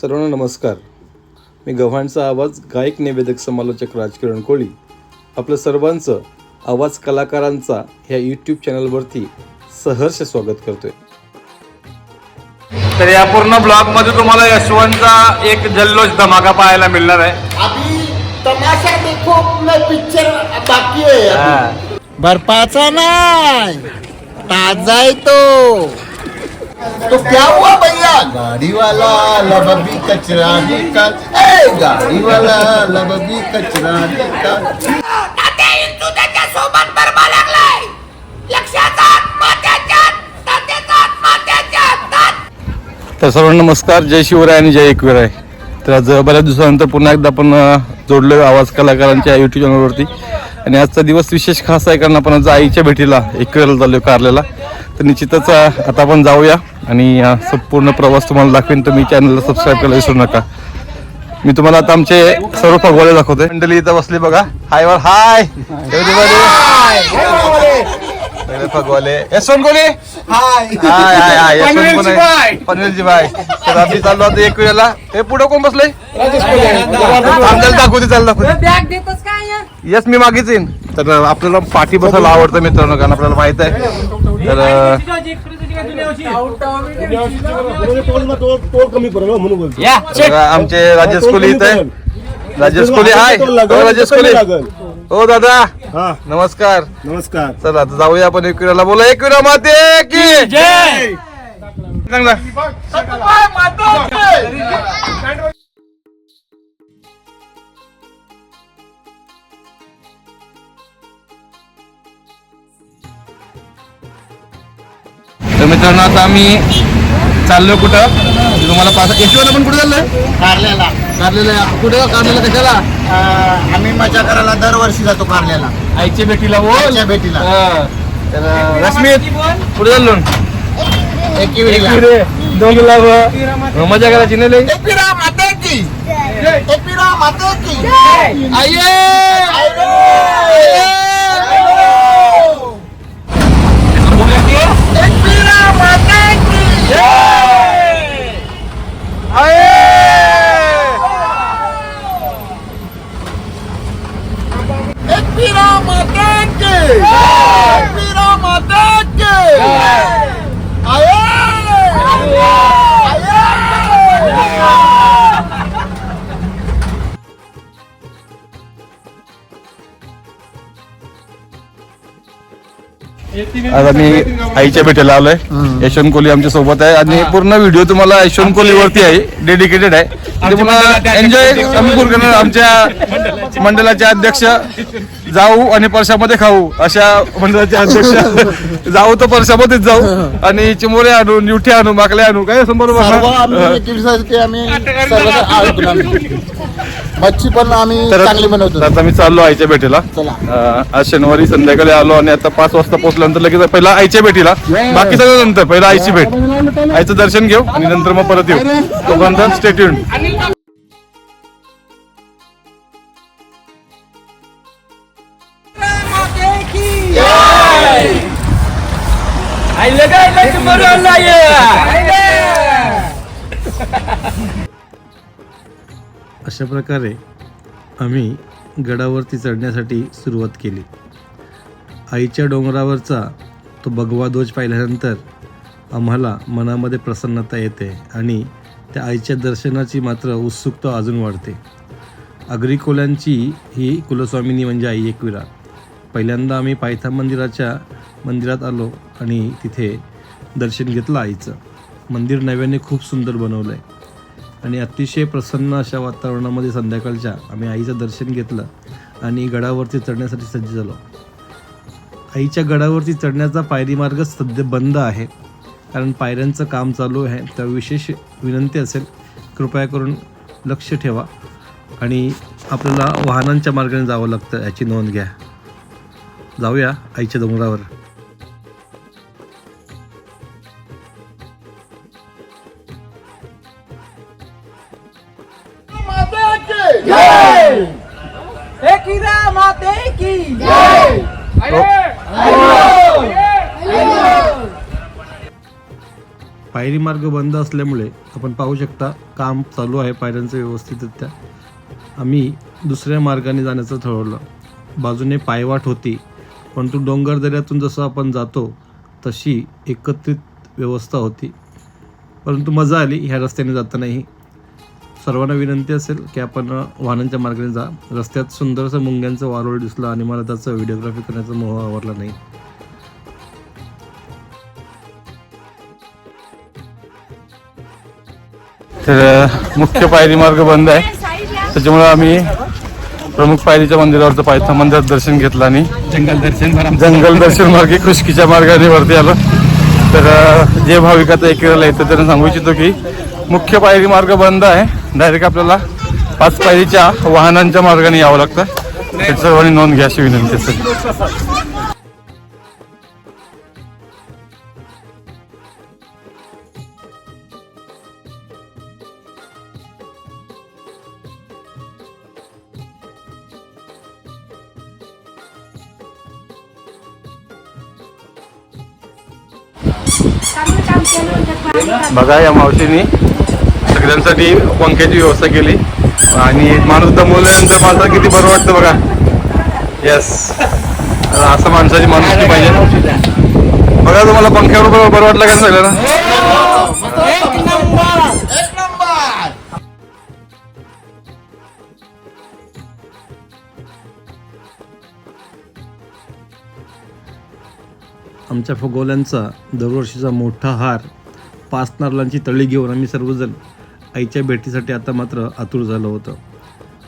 सर्वांना नमस्कार. मी गव्हाणचा आवाज गायक निवेदक समालोचक राजकिरण कोळी. आपलं सर्वांचं आवाज कलाकारांचा ह्या यूट्यूब चॅनलवरती सहर्ष स्वागत करतोय. तर या पूर्ण ब्लॉगमध्ये तुम्हाला यशवंतचा एक जल्लोष धमाका पाहायला मिळणार आहे. अभी तमाशा देखो मैं पिक्चर बाकी है. अभी. बर्फाचा नाही. ताजा आहे तो. तो क्या हुआ भैया? गाड़ी वाला लबी कचरा निकाल ए गाड़ी वाला लबी कचरा निकाल तर सर्वांना नमस्कार. जय शिवराय आणि जय एकवीराय. तर आज बऱ्याच दिवसानंतर पुन्हा एकदा आपण जोडलो आवाज कलाकारांच्या यूट्यूब चॅनलवरती आणि आजचा दिवस विशेष खास आहे कारण आपण आज आईच्या भेटीला एकवीराला चाललो कारल्याला. तर निश्चितच आता आपण जाऊया आणि संपूर्ण प्रवास तुम्हाला दाखवेन. तर मी चॅनलला सबस्क्राईब करायला विसरू नका. मी तुम्हाला आता आमचे सर्व फगवाले दाखवतोय. मंडळी इथं बसली बघा. हाय वर हाय. फगवाले यशवंत कोणी? हाय. Hi hi Yashwant? पनवेलची बाय. तर आम्ही चाललो आता एक वेळेला. हे पुढे कोण बसले चाल दाखवते चाल दाखवते बॅग देतोस काय? येस मी मागेच येईन. तर आपल्याला पाठी बसायला आवडतं मित्रांनो कारण आपल्याला माहीत आहे. तर आमचे राजेश कोहली इथे राजेश कोहली हाय. हो, राजेश कोहली. हो दादा. नमस्कार. नमस्कार. चला आता जाऊया आपण एकविराला. बोला एकविरा माते की जय. चांगला. मित्रांनो आता आम्ही चाललोय कुठं? तुम्हाला पास यशवंत आपण कुठे चाललोय? कारल्याला. कारलेला कुठे? कारलेला कशाला? आम्ही मजा करायला दरवर्षी जातो कारल्याला. आईच्या भेटीला बोल. आईच्या भेटीला. हा. तर रश्मीत कुठे चाललो. दोघीला मजा करायची नाही लई? माते की. माते की. माते की एकविरा माते आता मी आईच्या भेटीला आलोय. यशवंत कोहली आमच्यासोबत आहे. आणि पूर्ण व्हिडिओ तुम्हाला यशवंत कोहली वरती आहे. डेडिकेटेड आहे. एन्जॉय आम्ही करणार आमच्या मंडळाचे अध्यक्ष. जाऊ आणि परशामध्ये खाऊ अशा मंडळाचे अध्यक्ष. जाऊ तर परशामध्येच जाऊ. आणि चिमोरे आणू निवठे आणू माकले आणू. काय समोर आम्ही मच्छी पण आम्ही तर चांगली बनवतो. आता मी चाललो आईच्या भेटीला. चला. अं, आज शनिवारी संध्याकाळी आलो आणि आता पाच वाजता पोहोचल्यानंतर लगेच पहिला आईच्या भेटीला. बाकी सगळं नंतर पहिला आईची भेट. आईचं दर्शन घेऊ आणि नंतर मग परत येऊ. तोपर्यंत स्टेट येऊन अशा प्रकारे आम्ही गडावरती चढण्यासाठी सुरुवात केली. आईच्या डोंगरावरचा तो भगवा ध्वज पाहिल्यानंतर आम्हाला मनामध्ये प्रसन्नता येते आणि त्या आईच्या दर्शनाची मात्र उत्सुकता अजून वाढते. अग्रिकोल्यांची ही कुलस्वामिनी म्हणजे आई एकविरा. पहिल्यांदा आम्ही पायथा मंदिराच्या मंदिरात आलो आणि तिथे दर्शन घेतलं आईचं. मंदिर नव्याने खूप सुंदर बनवलं आहे आणि अतिशय प्रसन्न अशा वातावरणामध्ये संध्याकाळच्या आम्ही आईचं दर्शन घेतलं आणि गडावरती चढण्यासाठी सज्ज झालो. आईच्या गडावरती चढण्याचा पायरी मार्ग सध्या बंद आहे. कारण पायऱ्यांचं काम चालू आहे. त्या विशेष विनंती असेल कृपया करून लक्ष ठेवा. आणि आपल्याला वाहनांच्या मार्गाने जावं लागतं याची नोंद घ्या. जाऊया आईच्या डोंगरावर. मार्ग बंद असल्यामुळे आपण पाहू शकता काम चालू आहे पायऱ्यांचं व्यवस्थितरित्या. आम्ही दुसऱ्या मार्गाने जाण्याचं ठरवलं. बाजूने पायवाट होती परंतु डोंगर दऱ्यातून जसं आपण जातो तशी एकत्रित व्यवस्था होती. परंतु मजा आली ह्या रस्त्याने जातानाही. सर्वांना विनंती असेल की आपण वाहनांच्या मार्गाने जा. रस्त्यात सुंदरसं मुंग्यांचं वारोळ दिसलं आणि मला त्याचं व्हिडिओग्राफी करण्याचा मोह आवडला नाही. तर मुख्य पायरी मार्ग बंद आहे. त्याच्यामुळे आम्ही प्रमुख पायरीच्या मंदिरावरचं पायथा मंदिरात दर्शन घेतलं आणि जंगल दर्शन जंगल दर्शन मार्गे खुशकीच्या मार्गाने वरती आलो. तर जे भाविक आता एकेला येतं त्यांना सांगू इच्छितो की मुख्य पायरी मार्ग बंद आहे. डायरेक्ट आपल्याला पाच पायरीच्या वाहनांच्या मार्गाने यावं लागतं. त्याची सर्वांनी नोंद घ्या अशी विनंती असेल बघा या मावशीनी. सगळ्यांसाठी पंख्याची व्यवस्था केली. आणि माणूस दमवल्यानंतर माणसाला किती बरं वाटतं बघा. येस असं माणसाची माणूस पाहिजे. बघा तुम्हाला पंख्यावर बरं बरं वाटलं का सगळ्यांना? आमच्या फगोल्यांचा दरवर्षीचा मोठा हार पाच नारळांची तळी घेऊन आम्ही सर्वजण आईच्या भेटीसाठी आता मात्र आतुर झालो होतो.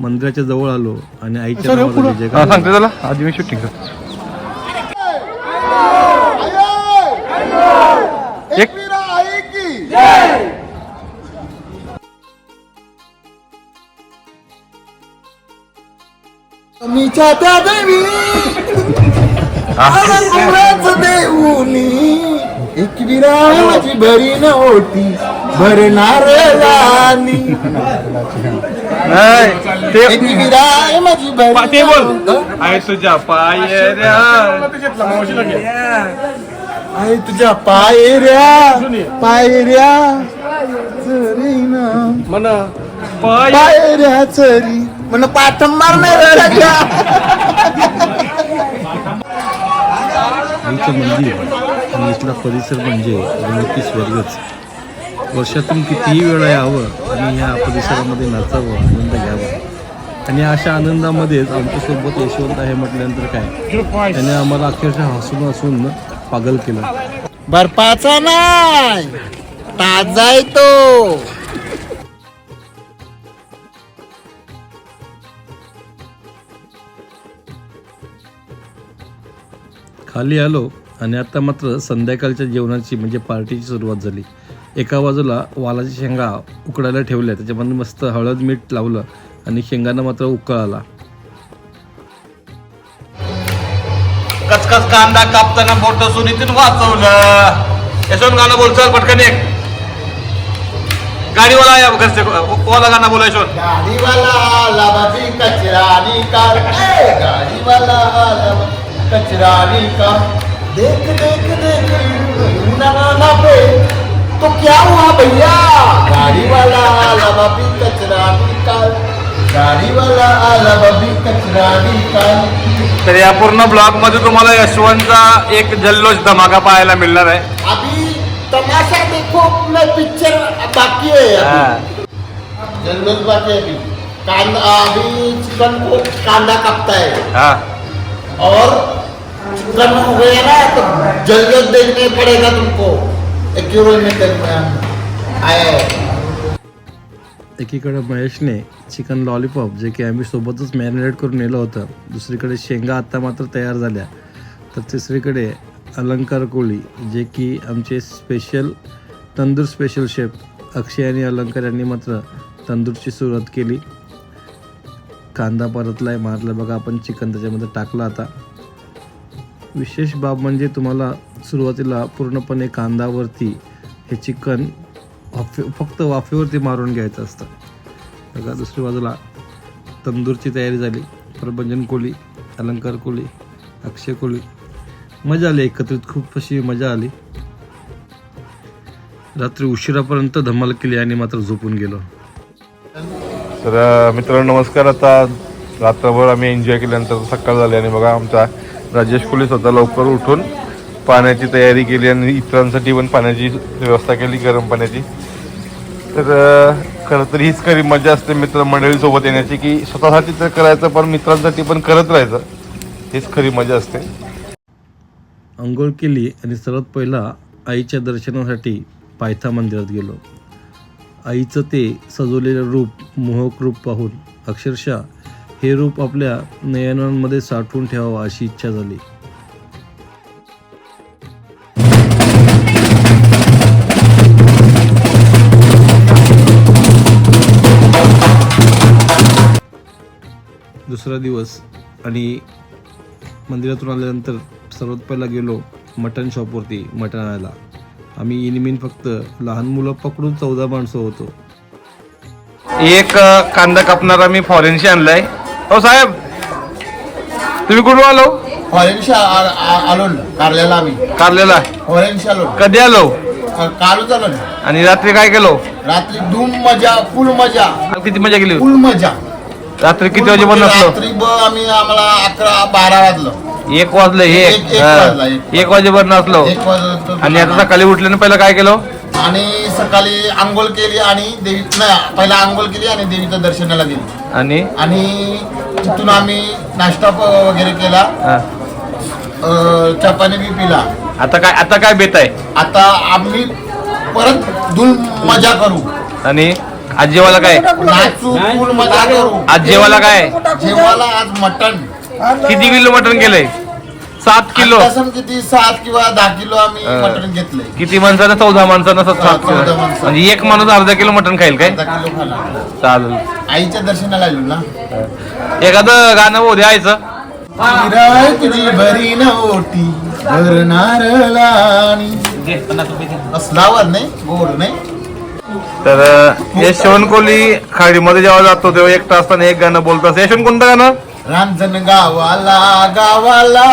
मंदिराच्या जवळ आलो आणि आईच्या जय हा जयकार सांगते त्याला आधी मी शूटिंग करतो. एक. मीरा आहे की मीच्या त्या देवी कुणाच देऊनी. एक विरामाची भरी नव्हती भरणार राणी. नाही ते एक विरामाची भरी ते बोल. आहे तुझ्या पायऱ्या. आहे तुझ्या पायऱ्या पायऱ्या चरीना. पायऱ्या चरी म्हण पाठ मारणार आईचं मंदिर आणि इथला परिसर म्हणजे गणपती स्वर्गच वर्षातून कितीही वेळा यावं आणि ह्या परिसरामध्ये नाचावं आनंद घ्यावा. आणि अशा आनंदामध्येच आमच्यासोबत यशवंत आहे म्हटल्यानंतर काय? त्याने आम्हाला अक्षरशः हसून हसून पागल केलं. बर्फाचा नाही ताजा आहे तो. खाली आलो आणि आता मात्र संध्याकाळच्या जेवणाची म्हणजे पार्टीची सुरुवात झाली. एका बाजूला वालाची शेंगा उकडायला ठेवल्या त्याच्यामध्ये मस्त हळद मीठ लावलं आणि शेंगांना मात्र उकळ आला. कचकच कांदा कापताना बोट सुनीतीन वाचवलं. यशवंत गाणं बोल चल पटकन एक. गाडीवाला या घरचे वाला गाणं बोला यशवंत. गाडीवाला लबाबी कचरा निकाल ए, गाडीवाला लबाबी कचरा निकाल देख देख देख ना ना ना पे। तो क्या हुआ भैया? गाडीवाला लबाबी कचरा निकाल गाडीवाला लबाबी कचरा निकाल तर या पूर्ण ब्लॉग मध्ये तुम्हाला यशवंतचा एक जल्लोष धमाका पाहायला मिळणार आहे. अभी तमाशा देखो मैं पिक्चर बाकी है अभी। जल्लोष बाकी है अभी। कांदा अभी चिकन को कांदा काटता है। हा। और चिकन हो गया ना तो जल्लोष देखने पड़ेगा तुमको। में आया एकीकडे महेशने चिकन लॉलीपॉप जे की आम्ही सोबतच मॅरिनेट करून नेलं होतं. दुसरीकडे शेंगा आता मात्र तयार झाल्या. तर तिसरीकडे अलंकार कोळी जे की आमचे special tandoor special chef Akshay आणि अलंकार यांनी मात्र तंदूरची सुरुवात केली. कांदा परतलाय मारला बघा आपण चिकन त्याच्यामध्ये टाकलं आता. विशेष बाब म्हणजे तुम्हाला सुरुवातीला पूर्णपणे कांदावरती हे चिकन वाफे फक्त वाफेवरती मारून घ्यायचं असतं. बघा दुसरी बाजूला तंदूरची तयारी झाली. प्रभंजन कोळी अलंकार कोळी अक्षय कोळी. मजा आली एकत्रित खूप अशी मजा आली. रात्री उशिरापर्यंत धमाल केली आणि मात्र झोपून गेलो. तर मित्रांनो नमस्कार. आता रात्रभर आम्ही एन्जॉय केल्यानंतर सकाळ झाली आणि बघा आमचा राजेश पोलीस स्वतः लवकर उठून पाण्याची तयारी केली आणि इतरांसाठी पण पाण्याची व्यवस्था केली गरम पाण्याची. तर खरं तर हीच खरी मजा असते मित्रमंडळीसोबत येण्याची की स्वतःसाठी तर करायचं पण मित्रांसाठी पण करत राहायचं. हीच खरी मजा असते. आंघोळ केली आणि सर्वात पहिला आईच्या दर्शनासाठी पायथा मंदिरात गेलो. आईचं ते सजवलेलं रूप मोहक रूप पाहून अक्षरशः हे रूप आपल्या नयनांमध्ये साठवून ठेवावं अशी इच्छा झाली. दुसरा दिवस आणि मंदिरातून आल्यानंतर सर्वात पहिला गेलो मटन शॉपवरती मटण आणायला. आम्ही इनमिन फक्त लहान मुलं पकडून चौदा माणसं होतो. एक कांदा कापणारा मी फॉरेनशी आणलाय. हो साहेब. तुम्ही कुठून आलो? फॉरेनशी आलो कारल्याला आम्ही. आलो कधी आलो? कालच आलो ना आणि रात्री काय केलो? रात्री धूम मजा फुल मजा. किती मजा केली? फुल मजा. रात्री किती वाजेपर्यंत असलो रात्री ब आम्ही आम्हाला अकरा बारा वाजलं. एक वाजले एक- एक एक हा. वाजला, एक. एक वाजेपर्यंत असलो एक आणि आता सकाळी उठल्याने पहिलं काय केलं? आणि सकाळी आंघोळ केली आणि देवी नाही पहिला आंघोळ केली आणि देवीचं दर्शनाला गेली. आणि? आणि तिथून आम्ही नाश्ता प- वगैरे केला. हा. अं, चहा पाणी बी पिला. आता काय आता काय बेत आहे? आता आम्ही परत धूम मजा करू. आणि आज जेवायला काय नाचू फुल मजा करू. आज जेवायला काय? जेवायला आज मटण. किती किलो मटण केलंय? किलो? किती? सात किंवा दहा किलो आम्ही अं. मटण घेतलंय. किती माणसानं चौदा माणसानं सात सात किलो. माणसं. म्हणजे एक माणूस अर्धा किलो मटण खाईल काय? किलो खाला चालेल. आईच्या दर्शनाला आलो ना. एखादं गाणं द्यायचं विराय तुझी भरी नवटी भरणार लाणी असलावर नाही गोड नाही. तर यशवंत कोहली खाडीमध्ये जेव्हा जातो तेव्हा एकटा असताना एक गाणं बोलतात. यशवंत कोणतं गाणं? रांजण गावाला गावाला.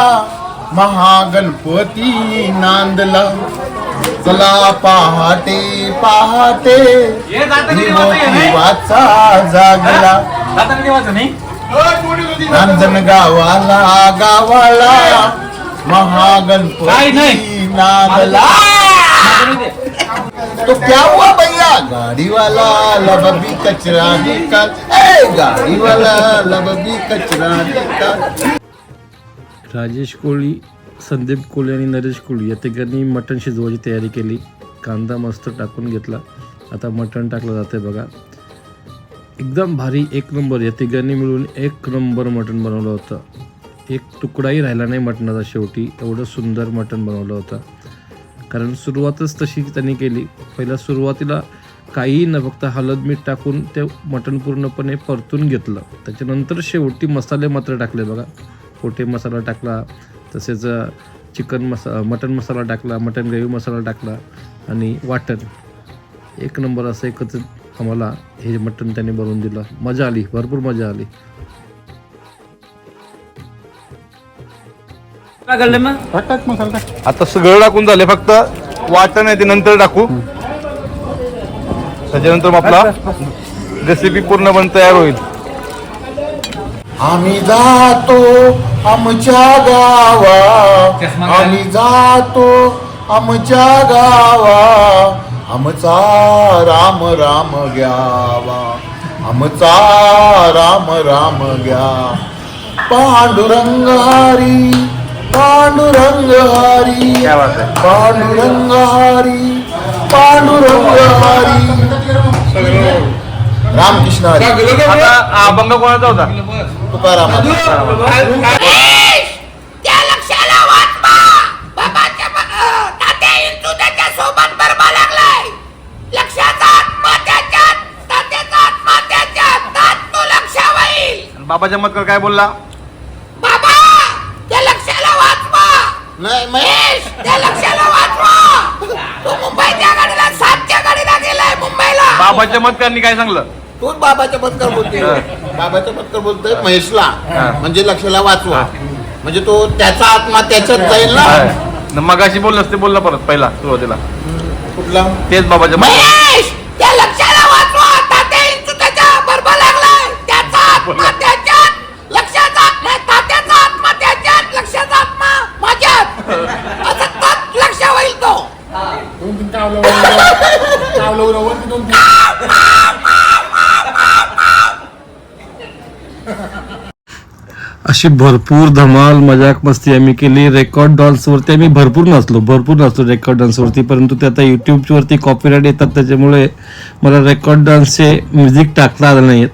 महागणपती नांदला. चला पहाटे पहाटे. वाचा जागला. रांजण गावाला गावाला. महागणपती नांदला. तो क्या हुआ भैया? गाड़ी वाला लबबी कचरा निकाल ए गाड़ी वाला लबबी कचरा निकाल राजेश कोळी संदीप कोळी आणि नरेश कोळी या तिघांनी मटण शिजवायची तयारी केली. कांदा मस्त टाकून घेतला. आता मटण टाकलं जाते बघा. एकदम भारी एक नंबर. या तिघांनी मिळून एक नंबर मटण बनवलं होतं. एक तुकडाही राहिला नाही मटणाचा शेवटी. एवढं सुंदर मटण बनवलं होतं. कारण सुरुवातच तशी त्यांनी केली. पहिल्या सुरुवातीला काही न फक्त हळद मीठ टाकून ते मटण पूर्णपणे परतून घेतलं. त्याच्यानंतर शेवटी मसाले मात्र टाकले बघा. कोटे मसाला टाकला तसेच चिकन मसा मटन मसाला टाकला मटन ग्रेव्ही मसाला टाकला आणि वाटण. एक नंबर असं एकच आम्हाला हे मटण त्यांनी बनवून दिलं. मजा आली भरपूर मजा आली. आता सगळं टाकून झाले फक्त वाटण आहे ते नंतर टाकू. त्याच्यानंतर आपला रेसिपी पूर्णपणे तयार होईल. आम्ही जातो आमच्या गावा. आम्ही जातो आमच्या गावा. आमचा राम राम घ्यावा. आमचा राम राम घ्या. पांडुरंग हरी पांडुरंग हरी क्या बात आहे पांडुरंग हरी पांडुरंग हरी. रामकृष्ण हरी आता अभंग कोणाचा होता? तुकाराम त्या लक्षाला वाचवा बाबाच्या ब- तात्या इंदू त्याच्या सोबत बरबा लागलाय. लक्षाचा आत्मा त्याच्यात तात्याचा आत्मा त्याच्यात. तात तो लक्ष होईल बाबाच्या मतकर काय बोलला? बाबा त्या लक्षाला वाचवा नाही महेश महेश. त्या लक्षाला बाबाच्या मतकरांनी काय सांगलं? तोच बाबाच्या पत्कर बोलते बाबाच्या पत्कर बोलतोय महेशला. म्हणजे लक्षाला वाचवा. म्हणजे तो त्याचा आत्मा त्याच्यात जाईल ना? मगाशी बोललंस ते बोलला परत पहिला सुरुवातीला. कुठला? तेच बाबाच्या. महेश त्या लक्षाला वाचवा तात्या इंचू त्याच्या बरोबर लागलाय त्याचा आत्मा त्याच्यात लक्षाचा आत्मा तात्याचा आत्मा त्याच्यात लक्षाचा आत्मा माझ्यात असं तोच लक्ष होईल तो दोन तीन कावलं कावलं उरवलं दोन तीन अशी भरपूर धमाल मजाक मस्ती आम्ही केली. रेकॉर्ड डान्सवरती आम्ही भरपूर नसलो भरपूर नसलो रेकॉर्ड डान्सवरती परंतु ते आता यूट्यूबवरती कॉपीराईट येतात त्याच्यामुळे मला रेकॉर्ड डान्सचे म्युझिक टाकता आलं नाही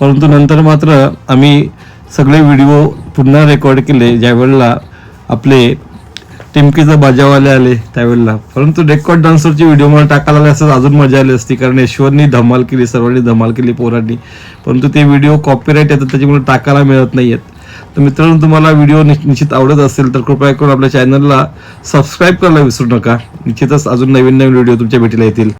परंतु नंतर मात्र आम्ही सगळे व्हिडिओ पुन्हा रेकॉर्ड केले ज्यावेळेला आपले टिमकीचं बाजावाले आले त्यावेळेला. परंतु रेकॉर्ड डान्सरची व्हिडिओ मला टाकायला आले असं अजून मजा आली असती कारण ईश्वरनी धमाल केली सर्वांनी धमाल केली पोरांनी. परंतु ते व्हिडिओ कॉपीराईट येतात त्याच्यामुळे टाकायला मिळत नाही आहेत तर मित्रांनो तुम्हाला व्हिडिओ निश्चित आवडत असेल तर कृपया करून आपल्या चॅनलला सबस्क्राईब करायला विसरू नका. निश्चितच अजून नवीन नवीन व्हिडिओ तुमच्या भेटीला येतील.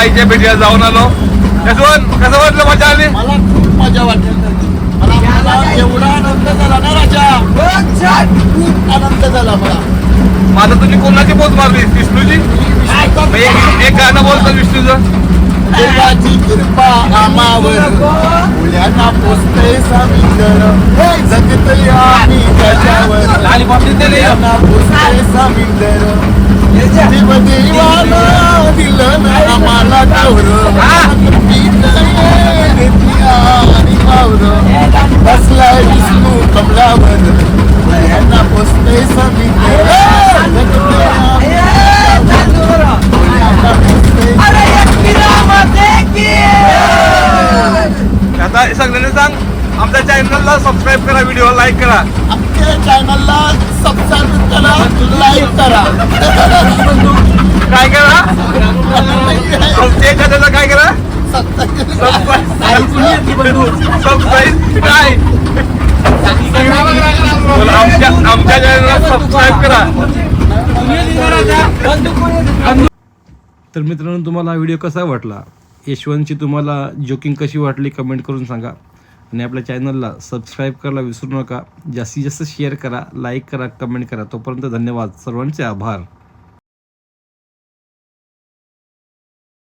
आईच्या भेटीला जाऊन आलो. यशवंत कसं वाटलं मजा आली? मला खूप मजा वाटली. मला एवढा आनंद झाला ना राजा? खूप आनंद झाला मला. माझं तुम्ही कोणाची पोच मारली? विष्णूची? मग एक एक गाणं बोलतो विष्णूचं. देवाची कृपा आमावर मुलांना पोचते समीकर जगतली आम्ही त्याच्यावर. मुलांना पोचते समीकर आम्हाला बसलाय विष्णू कमलावर आता सगळ्यांनी सांग आमच्या चॅनलला सबस्क्राईब करा व्हिडिओ लाईक करा. चॅनलला सबस्क्राईब करा लाईक करा काय करा. त्याचं काय करा? सबस्क्राईब काय आमच्या आमच्या चॅनलला सबस्क्राईब करा? तर मित्रांनो तुम्हाला हा व्हिडिओ कसा वाटला? यशवंतची तुम्हाला जोकिंग कशी वाटली कमेंट करून सांगा. आणि आपल्या चॅनलला सबस्क्राईब करायला विसरू नका. जास्तीत जास्त शेअर करा लाईक करा कमेंट करा. तोपर्यंत धन्यवाद. सर्वांचे आभार.